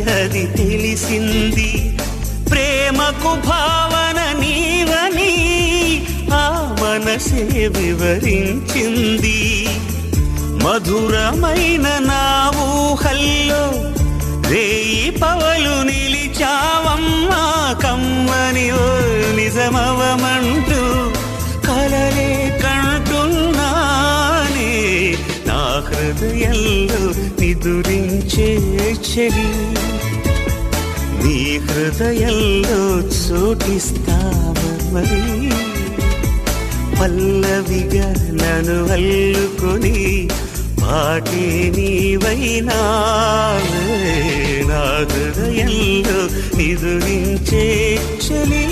అది తెలిసింది. ప్రేమకు భావన నీవని ఆ మనసే వివరించింది. మధురమైన నా ఊహల్లో రేయి పవలు నిలి హృదయంలో నిదురించే చెలి నీ హృదయంలో చోటిస్తావు మరి? పల్లవిగా నన్ను అల్లుకొని పాటే నీవైనా? నా హృదయంలో నిదురించే చలి